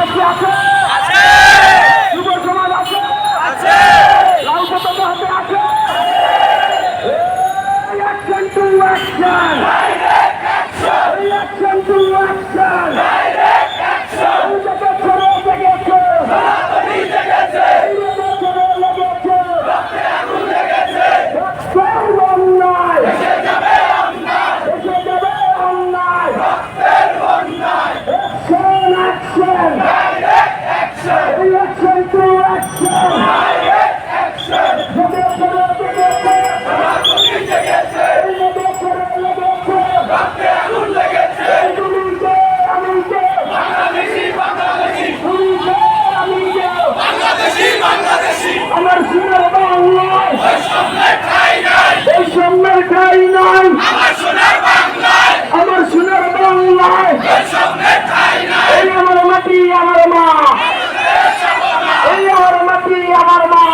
সমাজ কি আছে যুব সমাজ আছে হাতে আছে Action to action! Action to action! আমার মা